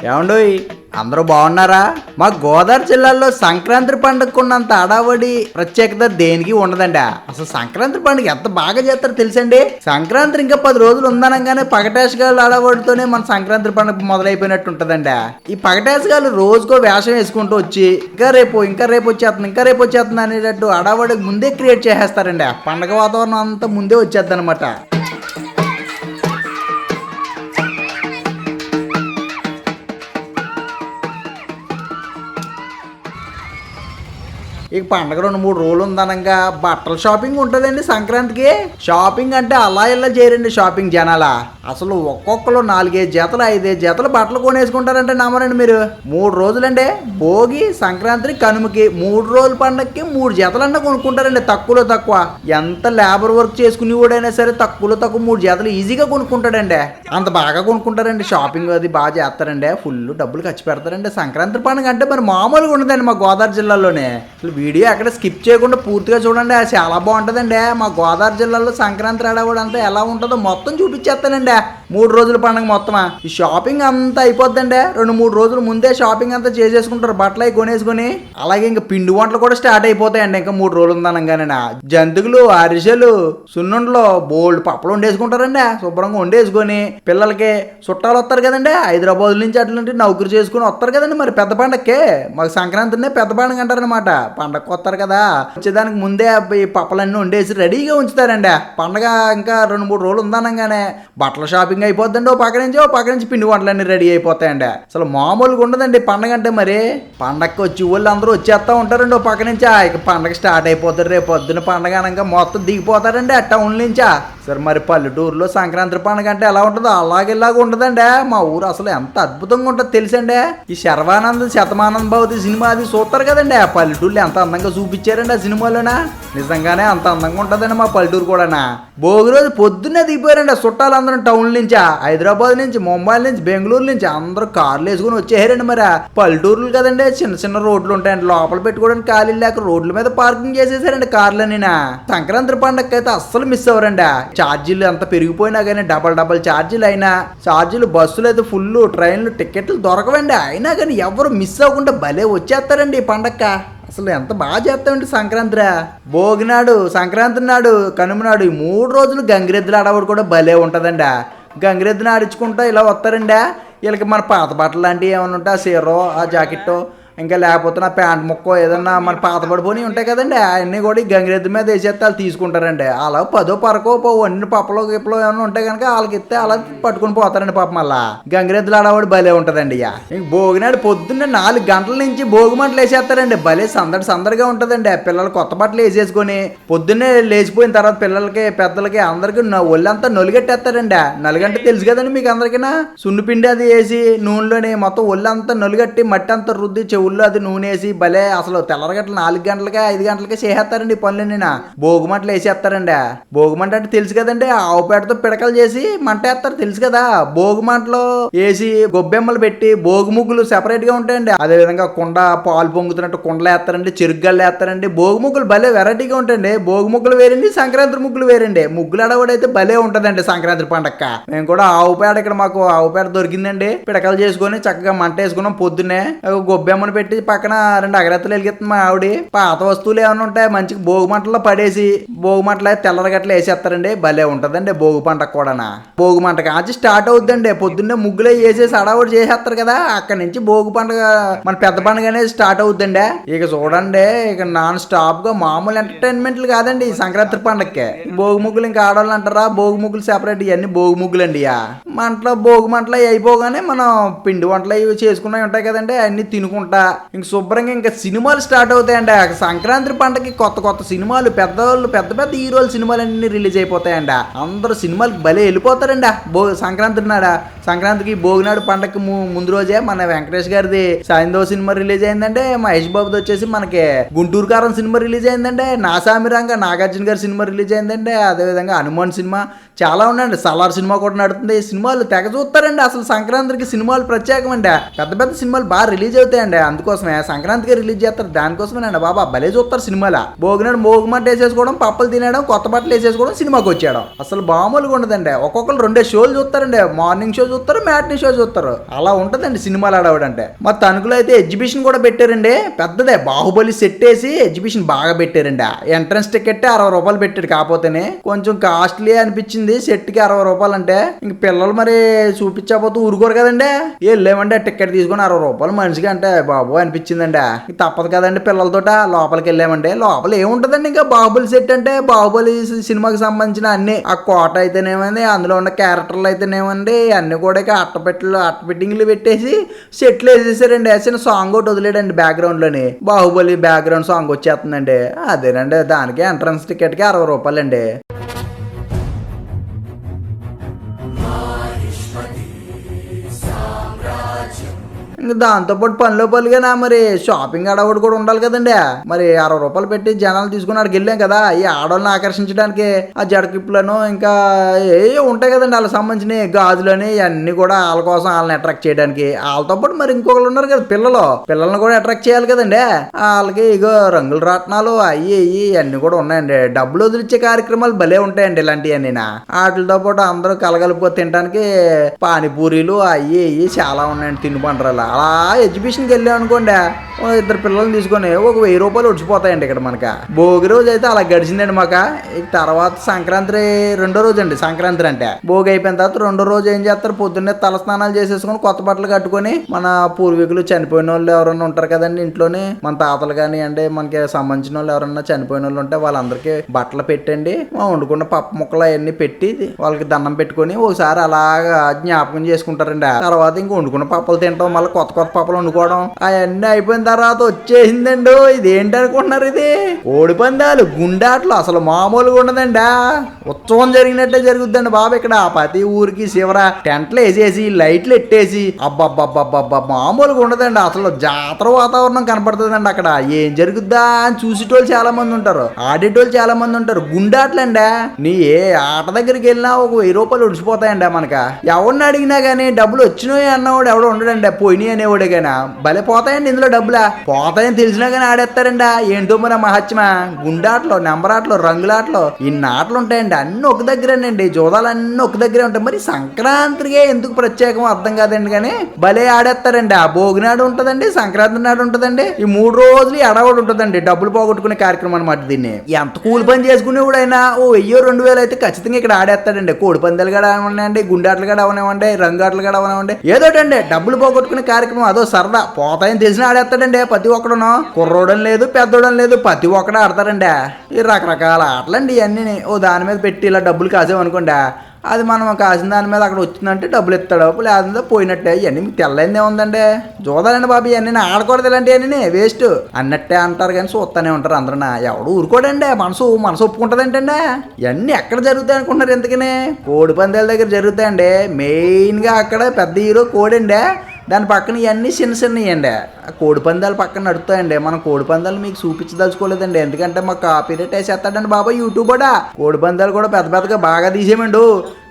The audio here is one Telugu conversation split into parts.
ఏమండోయ్ అందరూ బాగున్నారా? మా గోదావరి జిల్లాలో సంక్రాంతి పండుగకున్నంత అడావడి ప్రత్యేకత దేనికి ఉండదండి అసలు సంక్రాంతి పండుగ ఎంత బాగా చేస్తారో తెలుసండి? సంక్రాంతి ఇంకా పది రోజులు ఉందనగానే పగటేసగాళ్ళు అడావడితోనే మన సంక్రాంతి పండుగ మొదలైపోయినట్టు ఉంటుందండి ఈ పగటేసగాళ్ళు రోజుకో వేషం వేసుకుంటూ వచ్చి ఇంకా రేపు ఇంకా రేపు వచ్చేస్తుంది ఇంకా రేపు వచ్చేస్తుంది అనేటట్టు అడావడికి ముందే క్రియేట్ చేసేస్తారండి పండగ వాతావరణం అంతా ముందే వచ్చేద్ది ఇక పండగ రెండు మూడు రోజులు ఉందనంగా. బట్టల షాపింగ్ ఉంటుందండి సంక్రాంతికి. షాపింగ్ అంటే అలా ఇలా చేయరండి షాపింగ్ జనాల. అసలు ఒక్కొక్కరు నాలుగైదు జతలు ఐదైదు జతలు బట్టలు కొనేసుకుంటారంటే నమ్మరండి మీరు. మూడు రోజులంటే భోగి సంక్రాంతి కనుమకి మూడు రోజుల పండగకి మూడు జతలన్నా కొనుక్కుంటారండి తక్కువలో తక్కువ. ఎంత లేబర్ వర్క్ చేసుకుని వాడైనా సరే తక్కువలో తక్కువ మూడు జతలు ఈజీగా కొనుక్కుంటాడండి. అంత బాగా కొనుక్కుంటారండి షాపింగ్ అది బాగా చేస్తారండి ఫుల్ డబ్బులు ఖర్చు పెడతారండి. సంక్రాంతి పండుగ అంటే మరి మామూలుగా ఉండదండి మా గోదావరి జిల్లాలోనే. అసలు వీడియో ఎక్కడ స్కిప్ చేయకుండా పూర్తిగా చూడండి అది చాలా బాగుంటుందండి. మా గోదావరి జిల్లాలో సంక్రాంతి ఆడవాడు అంతా ఎలా ఉంటుందో మొత్తం చూపించేస్తానండి. మూడు రోజుల పండుగ మొత్తమా? ఈ షాపింగ్ అంతా అయిపోద్దండి. రెండు మూడు రోజులు ముందే షాపింగ్ అంతా చేసేసుకుంటారు బట్టలు అవి కొనేసుకొని. అలాగే ఇంకా పిండి వంటలు కూడా స్టార్ట్ అయిపోతాయండి. ఇంకా మూడు రోజులు ఉందనగానే జంతుకులు అరిసెలు సున్నుండలు బోల్డ్ పప్పులు వండేసుకుంటారండి. శుభ్రంగా వండేసుకొని పిల్లలకి చుట్టాలు వస్తారు కదండి. హైదరాబాద్ నుంచి అట్లాంటి నౌకరు చేసుకుని వస్తారు కదండి. మరి పెద్ద పండగకే మాకు సంక్రాంతినే పెద్ద పండుగ అంటారనమాట పండగకి వస్తారు కదా. వచ్చేదానికి ముందే ఈ పప్పలన్నీ వండేసి రెడీగా ఉంచుతారండి. పండగ ఇంకా రెండు మూడు రోజులు ఉందనగానే బట్టలు షాపింగ్ అయిపోద్దండి ఓ పక్క నుంచి ఓ పక్క నుంచి పిండి వంటలన్నీ రెడీ అయిపోతాయండి. అసలు మామూలుగా ఉండదండి పండగ అంటే మరి. పండగకి వచ్చి వాళ్ళు అందరూ వచ్చేస్తా ఉంటారండి ఓ పక్క నుంచి. ఇక పండగ స్టార్ట్ అయిపోతారు రేపు పొద్దున పండగ అనగా మొత్తం దిగిపోతారండి ఆ టౌన్ నుంచా. సరే మరి పల్లెటూరులో సంక్రాంతి పండుగ అంటే ఎలా ఉంటుందో అలాగేలాగా ఉంటుందండి. మా ఊరు అసలు ఎంత అద్భుతంగా ఉంటుందో తెలుసండి. ఈ శర్వానంద్ శతమానంద్ భవతి సినిమా అది చూస్తారు కదండి. ఆ పల్లెటూరులో ఎంత అందంగా చూపించారండి ఆ సినిమాలోనా? నిజంగానే అంత అందంగా ఉంటుందండి మా పల్లెటూరు కూడానా. భోగి రోజు పొద్దున్నే దిగిపోయారండి చుట్టాలందరం టౌన్ నుంచి హైదరాబాద్ నుంచి ముంబై నుంచి బెంగళూరు నుంచి. అందరూ కార్లు వేసుకుని వచ్చేసారండి మరి. పల్లెటూరులు కదండి చిన్న చిన్న రోడ్లు ఉంటాయండి. లోపల పెట్టుకోవడానికి ఖాళీ లేక రోడ్ల మీద పార్కింగ్ చేసేసారండి కార్లన్నీనా. సంక్రాంతి పండగకి అయితే అస్సలు మిస్ అవ్వరండి. ఛార్జీలు ఎంత పెరిగిపోయినా కానీ డబల్ డబల్ ఛార్జీలు అయినా ఛార్జీలు బస్సులు అయితే ఫుల్ ట్రైన్లు టికెట్లు దొరకవండి. అయినా కానీ ఎవరు మిస్ అవ్వకుండా భలే వచ్చేస్తారండి ఈ పండగ అసలు ఎంత బాగా చేస్తామండి సంక్రాంతిరా. భోగినాడు సంక్రాంతి నాడు కనుమ నాడు ఈ మూడు రోజులు గంగిరెద్దులు ఆడవాడు కూడా భలే ఉంటుందండి. గంగిరెద్దుని ఆడించుకుంటా ఇలా వస్తారండి. వీళ్ళకి మన పాత బట్టలు లాంటివి ఏమైనా ఉంటే ఆ సీరో ఆ జాకెట్టో? ఇంకా లేకపోతే నా ప్యాంట్ ముక్క ఏదన్నా మన పాత పడిపోయి ఉంటాయి కదండి అవన్నీ కూడా ఈ గంగిరెద్దు మీద వేసేస్తే వాళ్ళు తీసుకుంటారండి. అలా పదో పరకో పో అన్ని పప్పులో గిప్పలో ఏమైనా ఉంటే కనుక వాళ్ళకి ఇస్తే అలా పట్టుకుని పోతారండి పాప మళ్ళా. గంగిరెద్దులు ఆడవాడు భలే ఉంటుందండి ఇక ఇంక భోగినాడు పొద్దున్నే నాలుగు గంటల నుంచి భోగి మంటలు వేసేస్తారండి. భలే సందడి సందడిగా ఉంటుందండి. పిల్లలు కొత్త బట్టలు వేసేసుకొని పొద్దున్నే లేచిపోయిన తర్వాత పిల్లలకి పెద్దలకి అందరికి ఒళ్ళంతా నొలిగట్టేస్తారండి. నలుగంటే తెలుసు కదండి మీకు అందరికీనా? సున్నిపిండి అది వేసి నూనెలోని మొత్తం ఒళ్ళంతా నలుగట్టి మట్టి అంతా రుద్ది చెవు ఊళ్ళో అది నూనె వేసి భలే అసలు తెల్లరగట్ల నాలుగు గంటలకే ఐదు గంటలకే చేసేస్తారండి ఈ పనులన్నీ భోగిమంటలు వేసేస్తారండి. భోగిమంట అంటే తెలుసు కదండి ఆవు పేడతో పిడకలు చేసి మంట వేస్తారు తెలుసు కదా. భోగిమంటలో వేసి గొబ్బెమ్మలు పెట్టి భోగి ముగ్గులు సెపరేట్గా ఉంటాయండి. అదే విధంగా కుండ పాలు పొంగుతున్నట్టు కుండలు వేస్తారండి చెరుగ్గళ్ళు వేస్తారండి. భోగి ముగ్గులు భలే వెరైటీగా ఉంటాయండి. భోగి ముగ్గులు వేరండి సంక్రాంతి ముగ్గులు వేరండి. ముగ్గులు అడవడైతే భలే ఉంటదండి సంక్రాంతి పండక్క. మేము కూడా ఆవు పేడ ఇక్కడ మాకు ఆవు పేడ దొరికిందండి. పిడకలు చేసుకొని చక్కగా మంట వేసుకున్నాం పొద్దున్నే. గొబ్బెమ్మను పెట్టి పక్కన రెండు అగరత్తలు వెలిగిస్తుంది మా ఆవిడ. పాత వస్తువులు ఏమైనా ఉంటాయి? మంచిగా భోగి మంటలో పడేసి భోగి మంటలు అయితే వేసేస్తారండి. భలే ఉంటదండి భోగి పంట కూడానా. భోగి మంట కాంచి స్టార్ట్ అవుతుందండి పొద్దున్నే ముగ్గులే వేసేసి అడావుడు చేసేస్తారు కదా. అక్కడ నుంచి భోగి పండుగ మన పెద్ద పండుగ అనేది స్టార్ట్ అవుతుందండి ఇక చూడండి ఇక నాన్ స్టాప్గా మామూలు ఎంటర్టైన్మెంట్లు కాదండి ఈ సంక్రాంతి పండగకి భోగి ముగ్గులు ఇంకా ఆడవాళ్ళు అంటారా? భోగి ముగ్గులు సెపరేట్ ఇవన్నీ భోగి ముగ్గులు అండి మంటలో భోగి మంటలు అయిపోగానే మనం పిండి వంటలు అవి చేసుకున్నవి ఉంటాయి కదండి. అన్ని తినుకుంటా ఇంక శుభ్రంగా ఇంకా సినిమాలు స్టార్ట్ అవుతాయండి. సంక్రాంతి పండగకి కొత్త కొత్త సినిమాలు పెద్దవాళ్ళు పెద్ద పెద్ద హీరోలు సినిమాలు అన్ని రిలీజ్ అయిపోతాయండి. అందరూ సినిమాలకు భలే వెళ్ళిపోతారండి. భో సంక్రాంతి నాడ? సంక్రాంతికి భోగినాడు పండగకి ముందు రోజే మన వెంకటేష్ గారిది సాయందో సినిమా రిలీజ్ అయిందంటే మహేష్ బాబుది వచ్చేసి మనకి గుంటూరు కారం సినిమా రిలీజ్ అయిందంటే నాసామిరంగా నాగార్జున గారి సినిమా రిలీజ్ అయిందంటే అదేవిధంగా హనుమాన్ సినిమా చాలా ఉన్నాయండి. సలార్ సినిమా కూడా నడుతుంది. సినిమాలు తెగ చూస్తారండి. అసలు సంక్రాంతికి సినిమాలు ప్రత్యేకమండి. పెద్ద పెద్ద సినిమాలు బాగా రిలీజ్ అవుతాయండి. అందుకోసమే సంక్రాంతికి రిలీజ్ చేస్తారు. దానికోసమేనండి బాబా భలే చూస్తారు సినిమాలో. భోగినాడు మోగుమంట వేసేసుకోవడం పప్పులు తినడం కొత్త బట్టలు వేసేసుకోవడం సినిమాకి వచ్చేయడం. అసలు బామూలుగా ఉండదండి. ఒక్కొక్కరు రెండే షోలు చూస్తారండి. మార్నింగ్ షో చూస్తారు మ్యాట్నీ షో చూస్తారు. అలా ఉంటదండి సినిమాలు ఆడవడంటే. మా తణుకులో అయితే ఎగ్జిబిషన్ కూడా పెట్టారండి. పెద్దదే బాహుబలి సెట్ వేసి ఎగ్జిబిషన్ బాగా పెట్టారండి. ఎంట్రన్స్ టికెట్ అరవై రూపాయలు పెట్టాడు కాకపోతేనే. కొంచెం కాస్ట్లీ అనిపించింది సెట్కి అరవై రూపాయలు అంటే. ఇంక పిల్లలు మరి చూపించకపోతే ఊరుకోరు కదండి. వెళ్ళామంటే టికెట్ తీసుకొని అరవై రూపాయలు మనిషికి అంటే బాబు. అనిపించిందండి. ఇంక తప్పదు కదండి పిల్లలతోట లోపలికి వెళ్ళామండి. లోపల ఏముంటదండి ఇంకా బాహుబలి సెట్ అంటే బాహుబలి సినిమాకి సంబంధించిన అన్ని. ఆ కోట అయితేనేమండి అందులో ఉన్న క్యారెక్టర్లు అయితేనేమండి అన్ని కూడా ఇక అట్టపెట్టలు అట్టపెట్టింగ్లు పెట్టేసి సెట్లు వేసేసారండి. వేసిన సాంగ్ ఒకటి వదిలేడండి బ్యాక్గ్రౌండ్లోని బాహుబలి బ్యాక్గ్రౌండ్ సాంగ్ వచ్చేస్తుందండి. అదేనండి దానికి ఎంట్రన్స్ టికెట్కి అరవై రూపాయలండి. ఇంక దాంతోపాటు పనిలో పనిగా మరి? షాపింగ్ ఆడవాడు కూడా ఉండాలి కదండి. మరి అరవై రూపాయలు పెట్టి జనాలు తీసుకుని అక్కడికి వెళ్ళాం కదా ఈ ఆడవాళ్ళని ఆకర్షించడానికి ఆ జడకిప్పులను ఇంకా ఏ ఉంటాయి కదండి వాళ్ళకి సంబంధించిన గాజులని ఇవన్నీ కూడా వాళ్ళ కోసం వాళ్ళని అట్రాక్ట్ చేయడానికి. వాళ్ళతో పాటు మరి ఇంకొకళ్ళు ఉన్నారు కదా పిల్లలు. పిల్లల్ని కూడా అట్రాక్ట్ చేయాలి కదండి. వాళ్ళకి ఇగో రంగుల రాట్నాలు అయ్యి ఇయ్యి అన్ని కూడా ఉన్నాయండి. డబ్బులు వదిలిచ్చే కార్యక్రమాలు భలే ఉంటాయండి ఇలాంటివన్నీ వాటితో పాటు అందరూ కలగలిపో తినడానికి పానీపూరీలు అయ్యి ఇయ్యి చాలా ఉన్నాయండి తిని పంటరాలు అలా ఎగ్జిబిషన్కి వెళ్ళాం అనుకోండి ఇద్దరు పిల్లల్ని తీసుకొని ఒక వెయ్యి రూపాయలు ఒడిచిపోతాయండి ఇక్కడ మనక. భోగి రోజు అయితే అలా గడిచిందండి మాక. తర్వాత సంక్రాంతి రెండో రోజు అండి సంక్రాంతి అంటే. భోగి అయిపోయిన తర్వాత రెండో రోజు ఏం చేస్తారు? పొద్దున్నే తల స్నానాలు చేసేసుకొని కొత్త బట్టలు కట్టుకొని మన పూర్వీకులు చనిపోయిన వాళ్ళు ఎవరైనా ఉంటారు కదండి ఇంట్లోనే? మన తాతలు కానీ అంటే మనకి సంబంధించిన వాళ్ళు ఎవరన్నా చనిపోయిన వాళ్ళు ఉంటే వాళ్ళందరికీ బట్టలు పెట్టండి. మా వండుకున్న పప్పు ముక్కలు అవన్నీ పెట్టి వాళ్ళకి దండం పెట్టుకొని ఒకసారి అలాగా జ్ఞాపకం చేసుకుంటారండి. తర్వాత ఇంక వండుకున్న పప్పులు తింటాం మళ్ళీ కొత్త కొత్త పప్పులు వండుకోవడం అవన్నీ అయిపోయిన తర్వాత వచ్చేసిందండి ఇది ఏంటి అనుకుంటున్నారు ఇది? కోడి పందాలు గుండాట్లు అసలు మామూలుగా ఉండదండి. ఉత్సవం జరిగినట్టే జరుగుద్దండి బాబు ఇక్కడ. ప్రతి ఊరికి శివర టెంట్లు వేసేసి లైట్లు ఎట్టేసి అబ్బబ్బబ్బబ్బబ్బ మామూలుగా ఉండదండి. అసలు జాతర వాతావరణం కనపడుతుందండి అక్కడ. ఏం జరుగుద్దా అని చూసేటోళ్ళు చాలా మంది ఉంటారు. ఆడేటోళ్ళు చాలా మంది ఉంటారు. గుండాట్లండి. నీ ఏ ఆట దగ్గరికి వెళ్ళినా ఒక వెయ్యి రూపాయలు ఉడిచిపోతాయండి మనక. ఎవరిని అడిగినా కానీ డబ్బులు వచ్చినాయి అన్నవాడు ఎవడో ఉండడండి. పోయినాయి అనేవాడు కానీ భలే పోతాయండి ఇందులో డబ్బులా. పోతాయని తెలిసినా కానీ ఆడేస్తారండి. ఏంటో మన మహత్యమ మహత్యమా గుండాట్లు నెంబరాట్లు ఇన్ని ఆటలు ఉంటాయండి. అన్ని ఒక దగ్గరేనండి. జోదాలు అన్ని ఒక దగ్గరే ఉంటాయి. మరి సంక్రాంతికే ఎందుకు ప్రత్యేకం అర్థం కాదండి కానీ భలే ఆడేస్తారండి. ఆ భోగినాడు ఉంటుందండి సంక్రాంతి నాడు ఉంటుందండి. ఈ మూడు రోజులు ఎడవడు ఉంటుందండి. డబ్బులు పోగొట్టుకునే కార్యక్రమం అనమాట దీన్ని. ఎంత కూలి పని చేసుకునేవాడైనా ఓ వెయ్యో రెండు వేలు అయితే ఖచ్చితంగా ఇక్కడ ఆడేస్తాడండి. కోడి పందాలు కూడా అవనివ్వండి గుండాట్లు కూడా అవనివ్వండి రంగాట్లు కూడా అవనివ్వండి. ఏదోటండి డబ్బులు పోగొట్టుకునే కార్యక్రమం అదో సరదా. పోతాయని తెలిసిన ఆడేస్తాడండి. ప్రతి ఒక్కడును. కుర్రోడం లేదు పెద్దోడం లేదు ప్రతి ఒక్కడు ఆడతారండి. ఈ రకరకాల ఆటలండి ఇవన్నీ. ఓ దాని మీద పెట్టి ఇలా డబ్బులు కాసేమనుకోండి అది మనం కాసిన దాని మీద అక్కడ వచ్చిందంటే డబ్బులు ఇస్తాడు లేదంటే పోయినట్టే ఇవన్నీ. మీకు తెల్లైందే ఉందండి. చూడాలండి బాబు ఇవన్నీ ఆడకూడదు ఇలాంటివన్నీ వేస్ట్ అన్నట్టే అంటారు కానీ చూస్తూనే ఉంటారు అందరూ. ఎవడు ఊరుకోడండి. మనసు మనసు ఒప్పుకుంటుంది ఏంటండి ఇవన్నీ ఎక్కడ జరుగుతాయి అనుకుంటున్నారు ఎందుకని? కోడి పందాల దగ్గర జరుగుతాయండి. మెయిన్గా అక్కడ పెద్ద హీరో కోడండి. దాని పక్కన ఇవన్నీ చిన్న చిన్నవి అండి కోడి పందాలు పక్కన నడుస్తాయండి మనం కోడి పందాలు మీకు చూపించదలుచుకోలేదండి. ఎందుకంటే మాకు కాపీరేట్ వేసేస్తాడండి బాబా యూట్యూబ్ కూడా కోడి పందాలు కూడా పెద్ద పెద్దగా బాగా తీసేయమండు.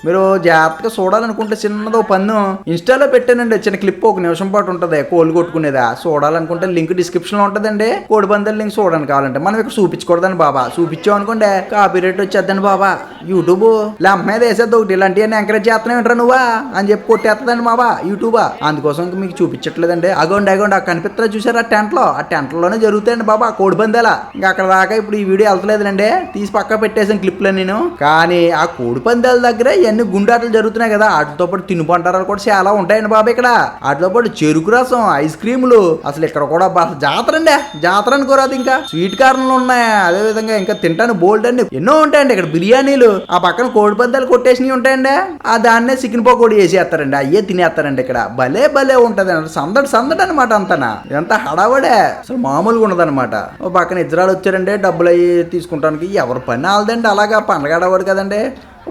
మీరు జాగ్రత్తగా చూడాలనుకుంటే చిన్నదో పన్ను ఇన్స్టాలో పెట్టానండి. చిన్న క్లిప్ ఒక నిమిషం పాటు ఉంటుంది. కోళ్ళు కొట్టుకునేదా? చూడాలనుకుంటే లింక్ డిస్క్రిప్షన్లో ఉంటుందండి. కోడి పందాలు లింక్ చూడండి కావాలంటే మనం ఇక్కడ చూపించకూడదండి బాబా. చూపించాం అనుకోండి కాపీరేట్ వచ్చేద్దండి బాబా. యూట్యూబ్ లంప్ మీద వేసేది ఒకటి. ఇలాంటివన్నీ ఎంకరేజ్ చేస్తున్నావు ఏంట్రా నువ్వా? అని చెప్పి కొట్టేస్తుందండి బాబా యూట్యూబా అందుకోసం మీకు చూపించట్లేదండి. అగోండి అగోండి. ఆ కనిపిస్తారా చూసారు ఆ టెంట్లో? ఆ టెంట్లోనే జరుగుతాయండి బాబా కోడి పందాల. ఇంకా అక్కడ దాకా ఇప్పుడు ఈ వీడియో వెళ్తలేదులేండి. తీసి పక్క పెట్టేసాను క్లిప్లో నేను కానీ ఆ కోడి పందాల దగ్గర ఇవన్నీ గుండాటలు జరుగుతున్నాయి కదా. వాటితో పాటు తినుబంటారాలు కూడా చాలా ఉంటాయండి బాబు ఇక్కడ. వాటితో పాటు చెరుకు రసం ఐస్ క్రీములు. అసలు ఇక్కడ కూడా జాతర అండి. జాతర అనుకోరాదు ఇంకా. స్వీట్ కార్న్లు ఉన్నాయి. అదే విధంగా ఇంకా తింటాను బోల్డ్ అండి ఎన్నో ఉంటాయండి ఇక్కడ బిర్యానీలు. ఆ పక్కన కోడి పందాలు కొట్టేసినవి ఉంటాయండి. ఆ దాన్నే చికెన్ పకోడీ వేసేస్తారండి అయ్యే తినేస్తారండి ఇక్కడ. భలే భలే ఉంటది. సందడి సందడి అనమాట అంతనా. ఇదంతా హడావడే. అసలు మామూలుగా ఉండదన్నమాట. ఓ పక్కన ఇజ్రాలు వచ్చారండి. డబ్బులు అయ్యి తీసుకుంటానికి ఎవరి పని వాళ్ళదండి. అలాగా పండగ హడావడి కదండి.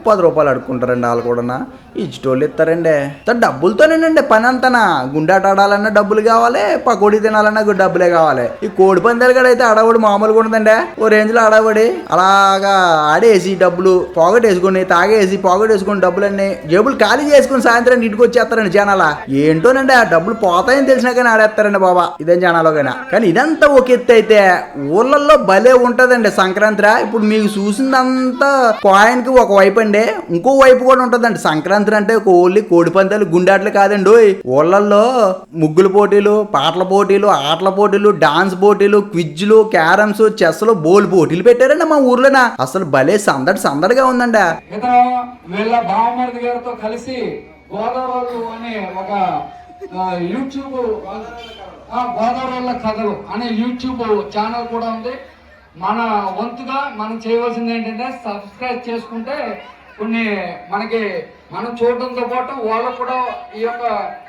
పది రూపాయలు అడుక్కుంటారండి వాళ్ళు కూడా ఇచ్చేటోళ్ళు ఇస్తారండి. డబ్బులతోనేనండి పని అంతనా గుండాట ఆడాలన్నా డబ్బులు కావాలి పకోడీ తినాలన్నా డబ్బులే కావాలి. ఈ కోడి పందాలు కూడా అయితే ఆడవాడు మామూలుగా ఉండదండి. ఓ రేంజ్లో ఆడవాడి అలాగా ఆడేసి డబ్బులు పోగొట్టేసుకుని తాగేసి పోగొట్టేసుకుని డబ్బులన్నీ జేబులు ఖాళీ చేసుకుని సాయంత్రం ఇంటికి వచ్చేస్తారండి జనాల. ఏంటోనండి ఆ డబ్బులు పోతాయని తెలిసినా కానీ ఆడేస్తారండి బాబా. ఇదే జనాలో కానీ. కానీ ఇదంతా ఒక ఎత్తు అయితే ఊళ్ళల్లో భలే ఉంటదండి సంక్రాంతి ఇప్పుడు మీకు చూసిందంతా కాయిన్కి ఒక వైపు అండి ఇంకో వైపు కూడా ఉంటుందండి. సంక్రాంతి అంటే ఓన్లీ కోడి పందాలు గుండాట్లు కాదండి. ఓయ్. ఊళ్ళల్లో ముగ్గుల పోటీలు పాటల పోటీలు ఆటల పోటీలు డాన్స్ పోటీలు క్విజ్లు క్యారమ్స్ చెస్లు బోల్ పోటీలు పెట్టారండి మా ఊర్లోన. అసలు భలే సందడి సందడిగా ఉందండి. వీళ్ళ బావమరిది గారితో కలిసి గోదావరి అనే ఒక యూట్యూబ్ గోదావరి కథలు అనే యూట్యూబ్ ఛానల్ కూడా ఉంది. మన వంతుగా మనం చేయవలసింది ఏంటంటే సబ్స్క్రైబ్ చేసుకుంటే కొన్ని మనకి మనం చూడడంతో పాటు వాళ్ళకు కూడా ఈ యొక్క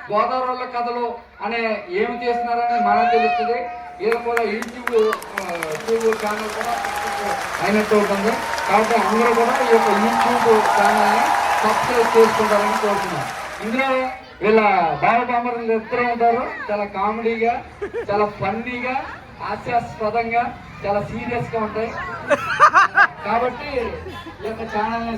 గోదావరి కథలు అనే ఏమి చేస్తున్నారని మనకు తెలుస్తుంది. ఇది కూడా యూట్యూబ్ యూట్యూబ్ ఛానల్ కూడా అయినట్టు ఉంటుంది. కాబట్టి అందరూ కూడా ఈ యొక్క యూట్యూబ్ ఛానల్ని సబ్స్క్రైబ్ చేసుకుంటారని కోరుతున్నాం. ఇందులో వీళ్ళ బాలబామరులు ఇద్దరు ఉంటారు. చాలా కామెడీగా చాలా ఫన్నీగా హాస్యాస్పదంగా చాలా సీరియస్గా ఉంటాయి కాబట్టి ఈ యొక్క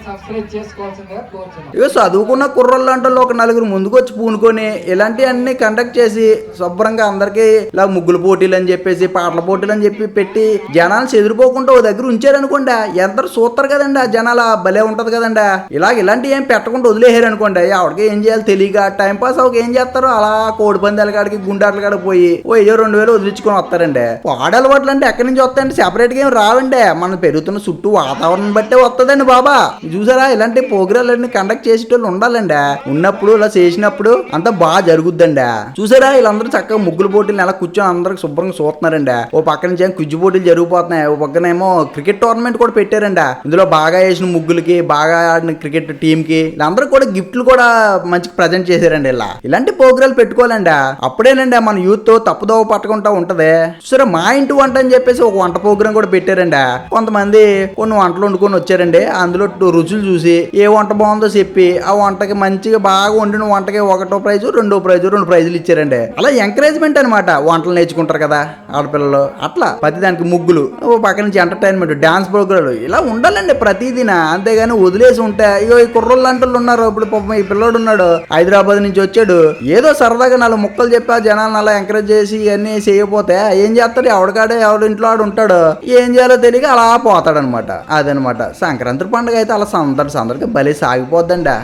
సబ్స్క్రైబ్ చేసుకోవాల్సిందిగా కోరుతున్నాను ఇక చదువుకున్న కుర్రోళ్ళు అంటే ఒక నలుగురు ముందుకు వచ్చి పూనుకొని ఇలాంటివన్నీ కండక్ట్ చేసి శుభ్రంగా అందరికీ ఇలా ముగ్గులు పోటీలు అని చెప్పేసి పాటల పోటీలు అని చెప్పి పెట్టి జనాలు చెదిరిపోకుండా ఓ దగ్గర ఉంచారనుకోండి ఎంత చూస్తారు కదండి ఆ జనాలు భలే ఉంటది కదండి. ఇలా ఇలాంటివి ఏం పెట్టకుండా వదిలేసారు అనుకోండి ఆవిడకి ఏం చేయాలి తెలియక టైం పాస్ అవ్వక ఏం చేస్తారు? అలా కోడి పందాల కాడికి గుండాట్ల కాడికి పోయి ఓ ఏదో రెండు వేలు వదిలించుకొని వస్తారండి. పాడలవాట్లు అంటే ఎక్కడి నుంచి వస్తాయండి? సెపరేట్గా ఏం రావండి. మనం పెరుగుతున్న చుట్టూ వాతావరణం బట్టే వస్తుందండి బాబా. చూసారా? ఇలాంటి ప్రోగ్రాలు కండక్ట్ చేసేటోళ్ళు ఉండాలండి. ఉన్నప్పుడు ఇలా చేసినప్పుడు అంతా బాగా జరుగుద్దండి. చూసారా? వీళ్ళందరూ చక్కగా ముగ్గులు పోటీలు ఎలా కూర్చొని అందరికి శుభ్రంగా చూస్తున్నారండి. ఓ పక్క నుంచి క్విజ్ పోటీలు జరిగిపోతున్నాయి. ఓ పక్కనేమో క్రికెట్ టోర్నమెంట్ కూడా పెట్టారండి. ఇందులో బాగా వేసిన ముగ్గులకి బాగా ఆడిన క్రికెట్ టీం కి వీళ్ళందరూ కూడా గిఫ్ట్లు కూడా మంచి ప్రజెంట్ చేశారండి ఇలా. ఇలాంటి ప్రోగ్రాలు పెట్టుకోవాలండి. అప్పుడేనండి మన యూత్ తప్పుదోవ పట్టకుండా ఉంటది. సరే మా ఇంటి వంట అని చెప్పేసి ఒక వంట ప్రోగ్రామ్ కూడా పెట్టారండి. కొంతమంది కొన్ని వంటలు వండుకొని వచ్చారండి. అందులో రుచులు చూసి ఏ వంట బాగుందో చెప్పి ఆ వంటకి మంచిగా బాగా వండిన వంటకి ఒకటో ప్రైజ్ రెండో ప్రైజు రెండు ప్రైజులు ఇచ్చారండి. అలా ఎంకరేజ్మెంట్ అనమాట వంటలు నేర్చుకుంటారు కదా ఆడపిల్లలు. అట్లా ప్రతి దానికి ముగ్గులు. ఓ పక్క నుంచి ఎంటర్టైన్మెంట్ డాన్స్ ప్రోగ్రాలు ఇలా ఉండాలండి ప్రతిదిన. అంతేగాని వదిలేసి ఉంటే అయ్యో ఈ కుర్రోళ్ళు ఉన్నారు. ఇప్పుడు పాపం ఈ పిల్లోడు ఉన్నాడు. హైదరాబాద్ నుంచి వచ్చాడు. ఏదో సరదాగా నాలుగు ముక్కలు చెప్పి ఆ జనాలను అలా ఎంకరేజ్ చేసి ఇవన్నీ చేయకపోతే ఏం చేస్తాడు? ఎవడకాడే ఎవడి ఇంట్లో ఆడు ఉంటాడు. ఏం చేయాలో తెలియక అలా పోతాడనమాట అదనమాట. సంక్రాంతి పండుగ అయితే అలా సందడి సందడిగా బలి సాగిపోద్దండి.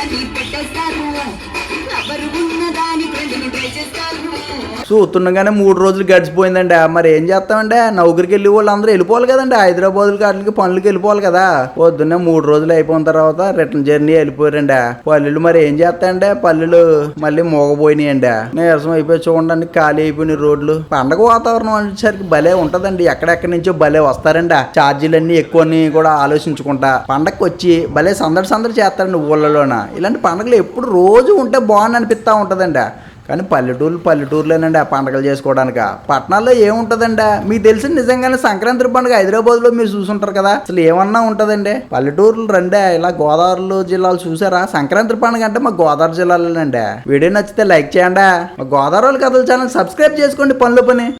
సింగిల్ పెట్టేస్తారు. చూస్తుండగానే మూడు రోజులు గడిచిపోయిందండి. మరి ఏం చేస్తామండి? నౌకరికి వెళ్ళి వాళ్ళు అందరూ వెళ్ళిపోవాలి కదండి. హైదరాబాద్ వాటికి పనులకి వెళ్ళిపోవాలి కదా. పొద్దున్నే మూడు రోజులు అయిపోయిన తర్వాత రిటర్న్ జర్నీ వెళ్ళిపోయారండి. పల్లెలు మరి ఏం చేస్తాయండి? పల్లెలు మళ్ళీ మోగపోయినాయండి నీరసం అయిపోయి చూడండి ఖాళీ అయిపోయినాయి రోడ్లు. పండగ వాతావరణం అనేసరికి భలే ఉంటదండి. ఎక్కడెక్కడి నుంచో భలే వస్తారండి. ఛార్జీలన్నీ ఎక్కువని కూడా ఆలోచించుకుంటా. పండగకి వచ్చి భలే సందడి సందడి చేస్తారండి ఊళ్ళలోన. ఇలాంటి పండగలు ఎప్పుడు రోజు ఉంటే బాగుంది అనిపిస్తూ ఉంటుందండి. కానీ పల్లెటూరు పల్లెటూరులేనండి ఆ పండగలు చేసుకోవడానికి. పట్టణాల్లో ఏముంటదండి? మీకు తెలిసిన నిజంగానే సంక్రాంతి పండుగ హైదరాబాద్లో మీరు చూసుంటారు కదా. అసలు ఏమన్నా ఉంటుందండి? పల్లెటూర్లు రండే ఇలా గోదావరి జిల్లాలు చూసారా? సంక్రాంతి పండుగ అంటే మా గోదావరి జిల్లాలోనండి. వీడియో నచ్చితే లైక్ చేయండి. మా గోదావరి కథల ఛానల్ సబ్స్క్రైబ్ చేసుకోండి పనులు పని.